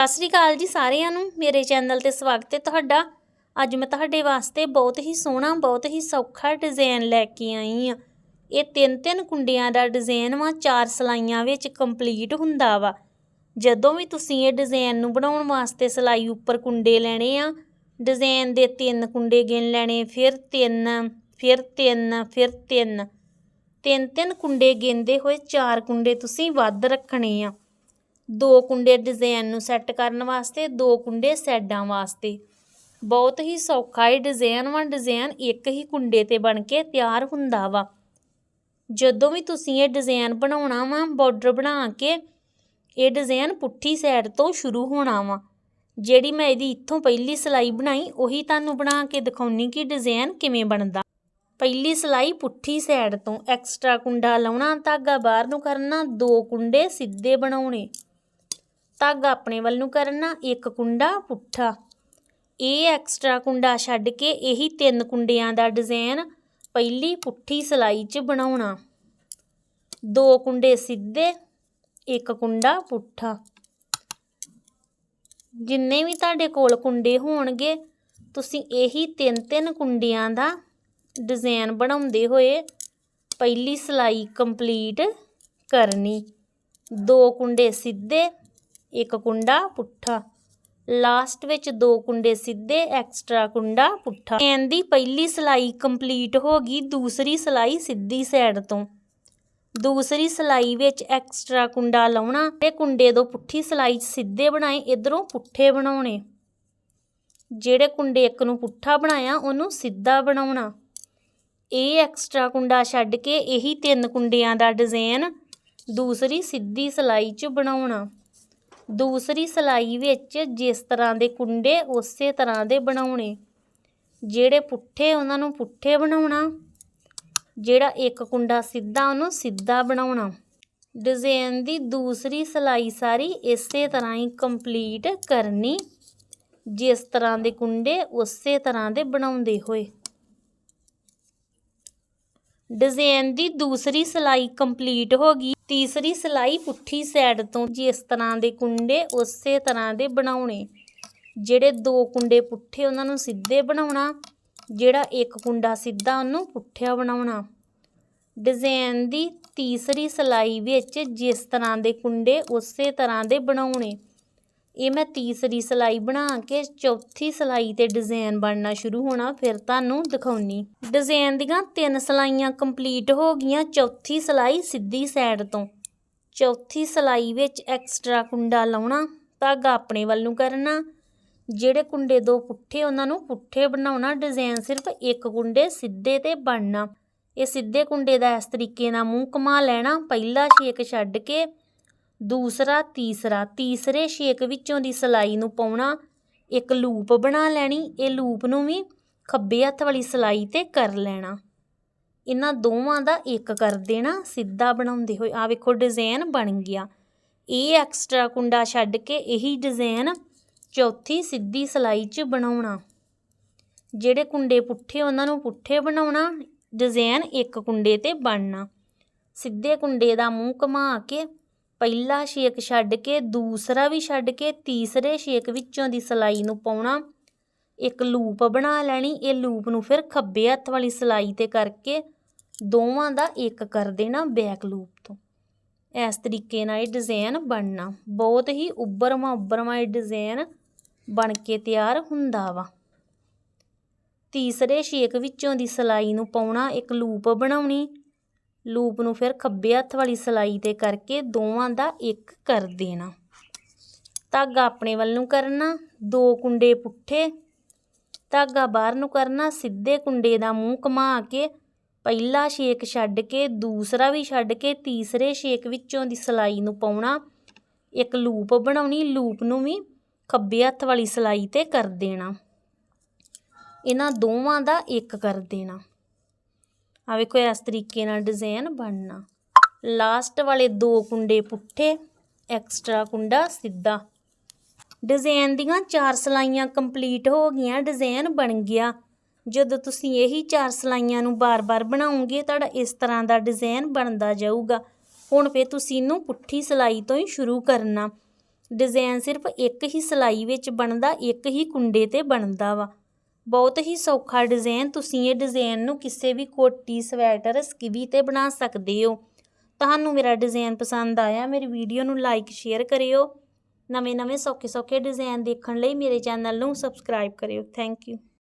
ਸਤਿ ਸ੍ਰੀ ਅਕਾਲ ਜੀ ਸਾਰਿਆਂ ਨੂੰ, ਮੇਰੇ ਚੈਨਲ ਤੇ ਸਵਾਗਤ ਹੈ ਤੁਹਾਡਾ। ਅੱਜ ਮੈਂ ਤੁਹਾਡੇ ਵਾਸਤੇ ਬਹੁਤ ਹੀ ਸੋਹਣਾ, ਬਹੁਤ ਹੀ ਸੌਖਾ ਡਿਜ਼ਾਈਨ ਲੈ ਕੇ ਆਈ ਆ ਇਹ ਤਿੰਨ ਤਿੰਨ ਕੁੰਡਿਆਂ ਦਾ ਡਿਜ਼ਾਈਨ ਵਾ, ਚਾਰ ਸਲਾਈਆਂ ਵਿੱਚ ਕੰਪਲੀਟ ਹੁੰਦਾ ਵਾ। ਜਦੋਂ ਵੀ ਤੁਸੀਂ ਇਹ ਡਿਜ਼ਾਈਨ ਨੂੰ ਬਣਾਉਣ ਵਾਸਤੇ ਸਲਾਈ ਉੱਪਰ ਕੁੰਡੇ ਲੈਣੇ ਆ, ਡਿਜ਼ਾਈਨ ਦੇ ਤਿੰਨ ਕੁੰਡੇ ਗਿਣ ਲੈਣੇ, ਫਿਰ ਤਿੰਨ ਫਿਰ ਤਿੰਨ ਫਿਰ ਤਿੰਨ। ਤਿੰਨ ਤਿੰਨ ਕੁੰਡੇ ਗਿਣਦੇ ਹੋਏ ਚਾਰ ਕੁੰਡੇ ਤੁਸੀਂ ਵੱਧ ਰੱਖਣੇ ਆ। ਦੋ ਕੁੰਡੇ ਡਿਜ਼ਾਈਨ ਨੂੰ ਸੈੱਟ ਕਰਨ ਵਾਸਤੇ, ਦੋ ਕੁੰਡੇ ਸੈਡਾਂ ਵਾਸਤੇ। ਬਹੁਤ ਹੀ ਸੌਖਾ ਇਹ ਡਿਜ਼ਾਈਨ ਵਾ, ਡਿਜ਼ਾਈਨ ਇੱਕ ਹੀ ਕੁੰਡੇ ਤੇ ਬਣ ਕੇ ਤਿਆਰ ਹੁੰਦਾ ਵਾ। ਜਦੋਂ ਵੀ ਤੁਸੀਂ ਇਹ ਡਿਜ਼ਾਈਨ ਬਣਾਉਣਾ ਵਾ, ਬਾਰਡਰ ਬਣਾ ਕੇ, ਇਹ ਡਿਜ਼ਾਈਨ ਪੁੱਠੀ ਸਾਈਡ ਤੋਂ ਸ਼ੁਰੂ ਹੋਣਾ ਵਾ। ਜਿਹੜੀ ਮੈਂ ਇਹਦੀ ਇੱਥੋਂ ਪਹਿਲੀ ਸਲਾਈ ਬਣਾਈ, ਉਹੀ ਤੁਹਾਨੂੰ ਬਣਾ ਕੇ ਦਿਖਾਉਣੀ ਕਿ ਡਿਜ਼ਾਈਨ ਕਿਵੇਂ ਬਣਦਾ। ਪਹਿਲੀ ਸਲਾਈ ਪੁੱਠੀ ਸਾਈਡ ਤੋਂ ਐਕਸਟਰਾ ਕੁੰਡਾ ਲਾਉਣਾ, ਧਾਗਾ ਬਾਹਰ ਨੂੰ ਕਰਨਾ, ਦੋ ਕੁੰਡੇ ਸਿੱਧੇ ਬਣਾਉਣੇ। ਧਾਗਾ ਆਪਣੇ ਵੱਲ ਨੂੰ ਕਰਨਾ ਇੱਕ ਕੁੰਡਾ ਪੁੱਠਾ। ਇਹ ਐਕਸਟਰਾ ਕੁੰਡਾ ਛੱਡ ਕੇ ਇਹੀ ਤਿੰਨ ਕੁੰਡਿਆਂ ਦਾ ਡਿਜ਼ਾਈਨ ਪਹਿਲੀ ਪੁੱਠੀ ਸਲਾਈ 'ਚ ਬਣਾਉਣਾ। ਦੋ ਕੁੰਡੇ ਸਿੱਧੇ, ਇੱਕ ਕੁੰਡਾ ਪੁੱਠਾ। ਜਿੰਨੇ ਵੀ ਤੁਹਾਡੇ ਕੋਲ ਕੁੰਡੇ ਹੋਣਗੇ, ਤੁਸੀਂ ਇਹੀ ਤਿੰਨ ਤਿੰਨ ਕੁੰਡਿਆਂ ਦਾ ਡਿਜ਼ਾਈਨ ਬਣਾਉਂਦੇ ਹੋਏ ਪਹਿਲੀ ਸਲਾਈ ਕੰਪਲੀਟ ਕਰਨੀ। ਦੋ ਕੁੰਡੇ ਸਿੱਧੇ ਇੱਕ ਕੁੰਡਾ ਪੁੱਠਾ। ਲਾਸਟ ਵਿੱਚ ਦੋ ਕੁੰਡੇ ਸਿੱਧੇ, ਐਕਸਟਰਾ ਕੁੰਡਾ ਪੁੱਠਾ। ਐਨ ਦੀ ਪਹਿਲੀ ਸਲਾਈ ਕੰਪਲੀਟ ਹੋ ਗਈ, ਦੂਸਰੀ ਸਲਾਈ ਸਿੱਧੀ ਸਾਈਡ ਤੋਂ। ਦੂਸਰੀ ਸਲਾਈ ਵਿੱਚ ਐਕਸਟਰਾ ਕੁੰਡਾ ਲਾਉਣਾ ਤੇ ਕੁੰਡੇ ਤੋਂ ਪੁੱਠੀ ਸਲਾਈ 'ਚ ਸਿੱਧੇ ਬਣਾਏ, ਇਧਰੋਂ ਪੁੱਠੇ ਬਣਾਉਣੇ। ਜਿਹੜੇ ਕੁੰਡੇ ਇੱਕ ਨੂੰ ਪੁੱਠਾ ਬਣਾਇਆ, ਉਹਨੂੰ ਸਿੱਧਾ ਬਣਾਉਣਾ। ਇਹ ਐਕਸਟਰਾ ਕੁੰਡਾ ਛੱਡ ਕੇ ਇਹੀ ਤਿੰਨ ਕੁੰਡਿਆਂ ਦਾ ਡਿਜ਼ਾਈਨ ਦੂਸਰੀ ਸਿੱਧੀ ਸਲਾਈ 'ਚ ਬਣਾਉਣਾ। ਦੂਸਰੀ ਸਲਾਈ ਵਿੱਚ ਜਿਸ ਤਰ੍ਹਾਂ ਦੇ ਕੁੰਡੇ, ਉਸੇ ਤਰ੍ਹਾਂ ਦੇ ਬਣਾਉਣੇ। ਜਿਹੜੇ ਪੁੱਠੇ, ਉਹਨਾਂ ਨੂੰ ਪੁੱਠੇ ਬਣਾਉਣਾ। ਜਿਹੜਾ ਇੱਕ ਕੁੰਡਾ ਸਿੱਧਾ, ਉਹਨੂੰ ਸਿੱਧਾ ਬਣਾਉਣਾ। ਡਿਜ਼ਾਈਨ ਦੀ ਦੂਸਰੀ ਸਲਾਈ ਸਾਰੀ ਇਸੇ ਤਰ੍ਹਾਂ ਹੀ ਕੰਪਲੀਟ ਕਰਨੀ। ਜਿਸ ਤਰ੍ਹਾਂ ਦੇ ਕੁੰਡੇ, ਉਸੇ ਤਰ੍ਹਾਂ ਦੇ ਬਣਾਉਂਦੇ ਹੋਏ। ਡਿਜ਼ਾਈਨ ਦੀ ਦੂਸਰੀ ਸਲਾਈ ਕੰਪਲੀਟ ਹੋ ਗਈ। ਤੀਸਰੀ ਸਲਾਈ ਪੁੱਠੀ ਸਾਈਡ ਤੋਂ ਜਿਸ ਤਰ੍ਹਾਂ ਦੇ ਕੁੰਡੇ, ਉਸੇ ਤਰ੍ਹਾਂ ਦੇ ਬਣਾਉਣੇ। ਜਿਹੜੇ ਦੋ ਕੁੰਡੇ ਪੁੱਠੇ, ਉਹਨਾਂ ਨੂੰ ਸਿੱਧੇ ਬਣਾਉਣਾ। ਜਿਹੜਾ ਇੱਕ ਕੁੰਡਾ ਸਿੱਧਾ, ਉਹਨੂੰ ਪੁੱਠਿਆ ਬਣਾਉਣਾ। ਡਿਜ਼ਾਈਨ ਦੀ ਤੀਸਰੀ ਸਲਾਈ ਵਿੱਚ ਜਿਸ ਤਰ੍ਹਾਂ ਦੇ ਕੁੰਡੇ, ਉਸੇ ਤਰ੍ਹਾਂ ਦੇ ਬਣਾਉਣੇ। ਇਹ ਮੈਂ ਤੀਸਰੀ ਸਲਾਈ ਬਣਾ ਕੇ ਚੌਥੀ ਸਲਾਈ ਤੇ ਡਿਜ਼ਾਈਨ ਬਣਨਾ ਸ਼ੁਰੂ ਹੋਣਾ, ਫਿਰ ਤੁਹਾਨੂੰ ਦਿਖਾਉਣੀ। ਡਿਜ਼ਾਈਨ ਦੀਆਂ ਤਿੰਨ ਸਲਾਈਆਂ ਕੰਪਲੀਟ ਹੋ ਗਈਆਂ, ਚੌਥੀ ਸਲਾਈ ਸਿੱਧੀ ਸਾਈਡ ਤੋਂ। ਚੌਥੀ ਸਲਾਈ ਵਿੱਚ ਐਕਸਟਰਾ ਕੁੰਡਾ ਲਾਉਣਾ, ਧਾਗਾ ਆਪਣੇ ਵੱਲ ਨੂੰ ਕਰਨਾ। ਜਿਹੜੇ ਕੁੰਡੇ ਦੋ ਪੁੱਠੇ, ਉਹਨਾਂ ਨੂੰ ਪੁੱਠੇ ਬਣਾਉਣਾ ਡਿਜ਼ਾਈਨ ਸਿਰਫ ਇੱਕ ਕੁੰਡੇ ਸਿੱਧੇ ਤੇ ਬਣਨਾ। ਇਹ ਸਿੱਧੇ ਕੁੰਡੇ ਦਾ ਇਸ ਤਰੀਕੇ ਨਾਲ ਮੂੰਹ ਘੁਮਾ ਲੈਣਾ, ਪਹਿਲਾ ਛੇਕ ਛੱਡ ਕੇ ਦੂਸਰਾ, ਤੀਸਰਾ, ਤੀਸਰੇ ਛੇਕ ਵਿੱਚੋਂ ਦੀ ਸਲਾਈ ਨੂੰ ਪਾਉਣਾ। ਇੱਕ ਲੂਪ ਬਣਾ ਲੈਣੀ, ਇਹ ਲੂਪ ਨੂੰ ਵੀ ਖੱਬੇ ਹੱਥ ਵਾਲੀ ਸਲਾਈ ਤੇ ਕਰ ਲੈਣਾ। ਇਹਨਾਂ ਦੋਵਾਂ ਦਾ ਇੱਕ ਕਰ ਦੇਣਾ, ਸਿੱਧਾ ਬਣਾਉਂਦੇ ਹੋਏ। ਆ ਵੇਖੋ ਡਿਜ਼ਾਈਨ ਬਣ ਗਿਆ। ਇਹ ਐਕਸਟਰਾ ਕੁੰਡਾ ਛੱਡ ਕੇ ਇਹੀ ਡਿਜ਼ਾਈਨ ਚੌਥੀ ਸਿੱਧੀ ਸਲਾਈ 'ਚ ਬਣਾਉਣਾ। ਜਿਹੜੇ ਕੁੰਡੇ ਪੁੱਠੇ, ਉਹਨਾਂ ਨੂੰ ਪੁੱਠੇ ਬਣਾਉਣਾ। ਡਿਜ਼ਾਈਨ ਇੱਕ ਕੁੰਡੇ ਤੇ ਬਣਨਾ। ਸਿੱਧੇ ਕੁੰਡੇ ਦਾ ਮੂੰਹ ਘੁਮਾ ਕੇ ਪਹਿਲਾ ਛੇਕ ਛੱਡ ਕੇ, ਦੂਸਰਾ ਵੀ ਛੱਡ ਕੇ, ਤੀਸਰੇ ਛੇਕ ਵਿੱਚੋਂ ਦੀ ਸਲਾਈ ਨੂੰ ਪਾਉਣਾ। ਇੱਕ ਲੂਪ ਬਣਾ ਲੈਣੀ, ਇਹ ਲੂਪ ਨੂੰ ਫਿਰ ਖੱਬੇ ਹੱਥ ਵਾਲੀ ਸਲਾਈ ਤੇ ਕਰਕੇ ਦੋਵਾਂ ਦਾ ਇੱਕ ਕਰ ਦੇਣਾ ਬੈਕ ਲੂਪ ਤੋਂ। ਇਸ ਤਰੀਕੇ ਨਾਲ ਇਹ ਡਿਜ਼ਾਈਨ ਬਣਨਾ। ਬਹੁਤ ਹੀ ਉੱਭਰਵਾਂ ਉੱਭਰਵਾਂ ਇਹ ਡਿਜ਼ਾਈਨ ਬਣ ਕੇ ਤਿਆਰ ਹੁੰਦਾ ਵਾ। ਤੀਸਰੇ ਛੇਕ ਵਿੱਚੋਂ ਦੀ ਸਲਾਈ ਨੂੰ ਪਾਉਣਾ, ਇੱਕ ਲੂਪ ਬਣਾਉਣੀ। ਲੂਪ ਨੂੰ ਫਿਰ ਖੱਬੇ ਹੱਥ ਵਾਲੀ ਸਲਾਈ ਤੇ ਕਰਕੇ ਦੋਵਾਂ ਦਾ ਇੱਕ ਕਰ ਦੇਣਾ। ਧਾਗਾ ਆਪਣੇ ਵੱਲ ਨੂੰ ਕਰਨਾ, ਦੋ ਕੁੰਡੇ ਪੁੱਠੇ। ਧਾਗਾ ਬਾਹਰ ਨੂੰ ਕਰਨਾ, ਸਿੱਧੇ ਕੁੰਡੇ ਦਾ ਮੂੰਹ ਘੁਮਾ ਕੇ, ਪਹਿਲਾ ਛੇਕ ਛੱਡ ਕੇ, ਦੂਸਰਾ ਵੀ ਛੱਡ ਕੇ, ਤੀਸਰੇ ਛੇਕ ਵਿੱਚੋਂ ਦੀ ਸਲਾਈ ਨੂੰ ਪਾਉਣਾ। ਇੱਕ ਲੂਪ ਬਣਾਉਣੀ, ਲੂਪ ਨੂੰ ਵੀ ਖੱਬੇ ਹੱਥ ਵਾਲੀ ਸਲਾਈ ਤੇ ਕਰ ਦੇਣਾ। ਇਹਨਾਂ ਦੋਵਾਂ ਦਾ ਇੱਕ ਕਰ ਦੇਣਾ। ਆ ਵੇਖੋ, ਇਸ ਤਰੀਕੇ ਨਾਲ ਡਿਜ਼ਾਈਨ ਬਣਨਾ। ਲਾਸਟ ਵਾਲੇ ਦੋ ਕੁੰਡੇ ਪੁੱਠੇ ਐਕਸਟਰਾ ਕੁੰਡਾ ਸਿੱਧਾ। ਡਿਜ਼ਾਈਨ ਦੀਆਂ ਚਾਰ ਸਲਾਈਆਂ ਕੰਪਲੀਟ ਹੋ ਗਈਆਂ ਡਿਜ਼ਾਈਨ ਬਣ ਗਿਆ। ਜਦੋਂ ਤੁਸੀਂ ਇਹੀ ਚਾਰ ਸਲਾਈਆਂ ਨੂੰ ਬਾਰ-ਬਾਰ ਬਣਾਉਂਗੇ ਤੁਹਾਡਾ ਇਸ ਤਰ੍ਹਾਂ ਦਾ ਡਿਜ਼ਾਈਨ ਬਣਦਾ ਜਾਊਗਾ। ਹੁਣ ਫੇ ਤੁਸੀਂ ਇਹਨੂੰ ਪੁੱਠੀ ਸਲਾਈ ਤੋਂ ਹੀ ਸ਼ੁਰੂ ਕਰਨਾ। ਡਿਜ਼ਾਈਨ ਸਿਰਫ ਇੱਕ ਹੀ ਸਿਲਾਈ ਵਿੱਚ ਬਣਦਾ, ਇੱਕ ਹੀ ਕੁੰਡੇ ਤੇ ਬਣਦਾ ਵਾ। ਬਹੁਤ ਹੀ ਸੌਖਾ ਡਿਜ਼ਾਈਨ ਤੁਸੀਂ ਇਹ ਡਿਜ਼ਾਈਨ ਨੂੰ ਕਿਸੇ ਵੀ ਕੋਟੀ, ਸਵੈਟਰ, ਸਕਿਵੀ ਤੇ ਬਣਾ ਸਕਦੇ ਹੋ। ਤੁਹਾਨੂੰ ਮੇਰਾ ਡਿਜ਼ਾਈਨ ਪਸੰਦ ਆਇਆ, ਮੇਰੀ ਵੀਡੀਓ ਨੂੰ ਲਾਈਕ ਸ਼ੇਅਰ ਕਰਿਓ। ਨਵੇਂ ਨਵੇਂ ਸੌਖੇ ਸੌਖੇ ਡਿਜ਼ਾਈਨ ਦੇਖਣ ਲਈ ਮੇਰੇ ਚੈਨਲ ਨੂੰ ਸਬਸਕ੍ਰਾਈਬ ਕਰਿਓ। Thank you